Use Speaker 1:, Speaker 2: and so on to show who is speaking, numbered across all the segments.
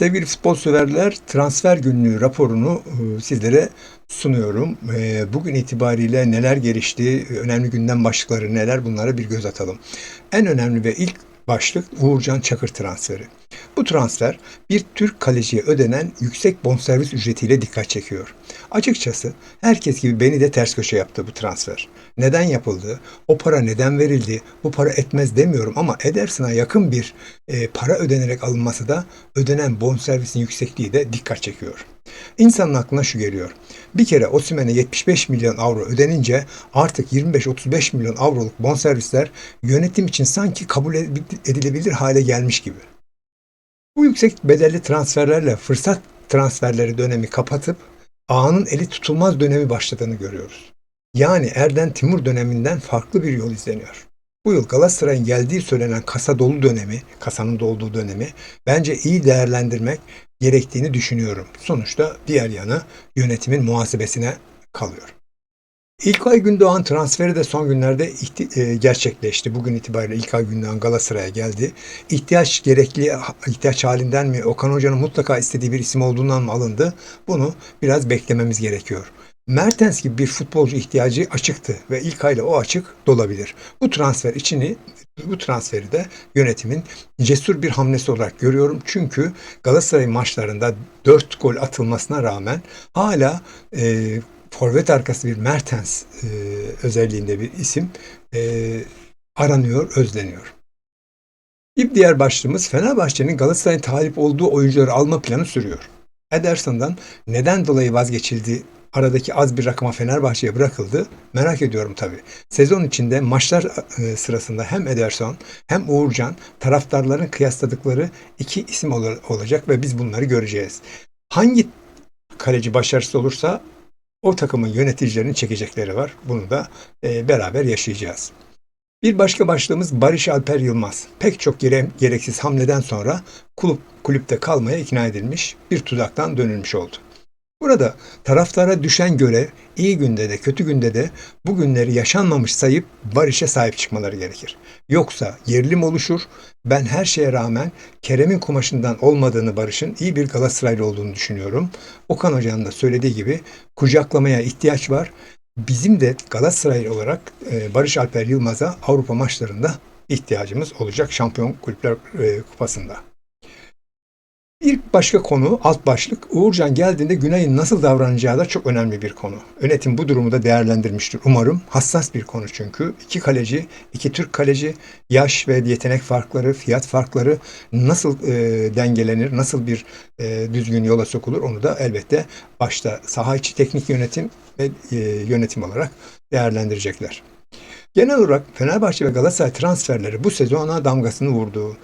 Speaker 1: Sevgili futbol severler, transfer günlüğü raporunu e, sizlere sunuyorum. E, Bugün itibariyle neler gelişti, önemli gündem başlıkları neler bunlara bir göz atalım. En önemli ve ilk başlık Uğurcan Çakır transferi. Bu transfer bir Türk kaleciye ödenen yüksek bonservis ücretiyle dikkat çekiyor. Açıkçası herkes gibi beni de ters köşe yaptı bu transfer. Neden yapıldı? O para neden verildi? Bu para etmez demiyorum ama Ederson'a yakın bir e, para ödenerek alınması da ödenen bonservisin yüksekliği de dikkat çekiyor. İnsanın aklına şu geliyor. Bir kere Osimhen'e 75 milyon avro ödenince artık 25-35 milyon avroluk bonservisler yönetim için sanki kabul edilebilir hale gelmiş gibi. Bu yüksek bedelli transferlerle fırsat transferleri dönemi kapatıp ağanın eli tutulmaz dönemi başladığını görüyoruz. Yani Erden Timur döneminden farklı bir yol izleniyor. Bu yıl Galatasaray'ın geldiği söylenen kasa dolu dönemi, kasanın dolduğu dönemi bence iyi değerlendirmek gerektiğini düşünüyorum. Sonuçta diğer yanı yönetimin muhasebesine kalıyor. İlkay Gündoğan transferi de son günlerde e, gerçekleşti. Bugün itibariyle İlkay Gündoğan Galatasaray'a geldi. İhtiyaç gerekli ihtiyaç halinden mi Okan Hoca'nın mutlaka istediği bir isim olduğundan mı alındı? Bunu biraz beklememiz gerekiyor. Mertens gibi bir futbolcu ihtiyacı açıktı ve İlkay'la o açık dolabilir. Bu transfer içini bu transferi de yönetimin cesur bir hamlesi olarak görüyorum. Çünkü Galatasaray maçlarında 4 gol atılmasına rağmen hala e, forvet arkası bir Mertens e, özelliğinde bir isim e, aranıyor, özleniyor. Bir diğer başlığımız Fenerbahçe'nin Galatasaray'ın talip olduğu oyuncuları alma planı sürüyor. Ederson'dan neden dolayı vazgeçildi aradaki az bir rakama Fenerbahçe'ye bırakıldı. Merak ediyorum tabii. Sezon içinde maçlar e, sırasında hem Ederson hem Uğurcan taraftarların kıyasladıkları iki isim ol- olacak ve biz bunları göreceğiz. Hangi kaleci başarısız olursa o takımın yöneticilerinin çekecekleri var. Bunu da e, beraber yaşayacağız. Bir başka başlığımız Barış Alper Yılmaz. Pek çok gere- gereksiz hamleden sonra kulüp kulüpte kalmaya ikna edilmiş, bir tuzaktan dönülmüş oldu. Burada taraftara düşen görev iyi günde de kötü günde de bu günleri yaşanmamış sayıp Barış'a sahip çıkmaları gerekir. Yoksa gerilim oluşur. Ben her şeye rağmen Kerem'in kumaşından olmadığını Barış'ın iyi bir Galatasaraylı olduğunu düşünüyorum. Okan Hoca'nın da söylediği gibi kucaklamaya ihtiyaç var. Bizim de Galatasaray olarak e, Barış Alper Yılmaz'a Avrupa maçlarında ihtiyacımız olacak Şampiyon Kulüpler e, Kupası'nda. Bir başka konu, alt başlık, Uğurcan geldiğinde Günay'ın nasıl davranacağı da çok önemli bir konu. Yönetim bu durumu da değerlendirmiştir umarım. Hassas bir konu çünkü. İki kaleci, iki Türk kaleci, yaş ve yetenek farkları, fiyat farkları nasıl e, dengelenir, nasıl bir e, düzgün yola sokulur onu da elbette başta saha içi teknik yönetim ve e, yönetim olarak değerlendirecekler. Genel olarak Fenerbahçe ve Galatasaray transferleri bu sezona damgasını vurdu.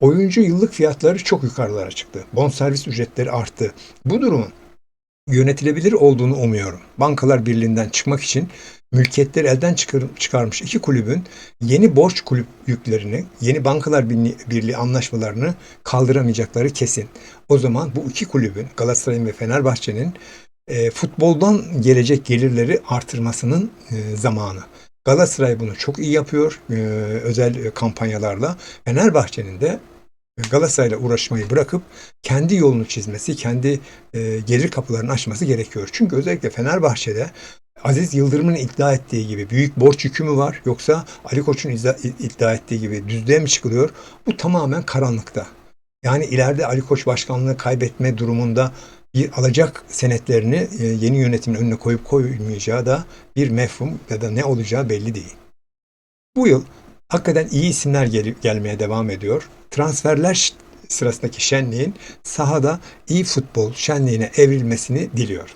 Speaker 1: Oyuncu yıllık fiyatları çok yukarılara çıktı. Bonservis ücretleri arttı. Bu durumun yönetilebilir olduğunu umuyorum. Bankalar Birliği'nden çıkmak için mülkiyetleri elden çıkar, çıkarmış iki kulübün yeni borç kulüp yüklerini, yeni Bankalar Birliği, Birliği anlaşmalarını kaldıramayacakları kesin. O zaman bu iki kulübün Galatasaray'ın ve Fenerbahçe'nin e, futboldan gelecek gelirleri artırmasının e, zamanı. Galatasaray bunu çok iyi yapıyor e, özel kampanyalarla. Fenerbahçe'nin de Galatasaray'la uğraşmayı bırakıp kendi yolunu çizmesi, kendi e, gelir kapılarını açması gerekiyor. Çünkü özellikle Fenerbahçe'de Aziz Yıldırım'ın iddia ettiği gibi büyük borç yükü mü var yoksa Ali Koç'un iddia, ettiği gibi düzlüğe mi çıkılıyor? Bu tamamen karanlıkta. Yani ileride Ali Koç başkanlığı kaybetme durumunda alacak senetlerini e, yeni yönetimin önüne koyup koymayacağı da bir mefhum ya da ne olacağı belli değil. Bu yıl hakikaten iyi isimler gel- gelmeye devam ediyor. Transferler sırasındaki şenliğin sahada iyi futbol şenliğine evrilmesini diliyor.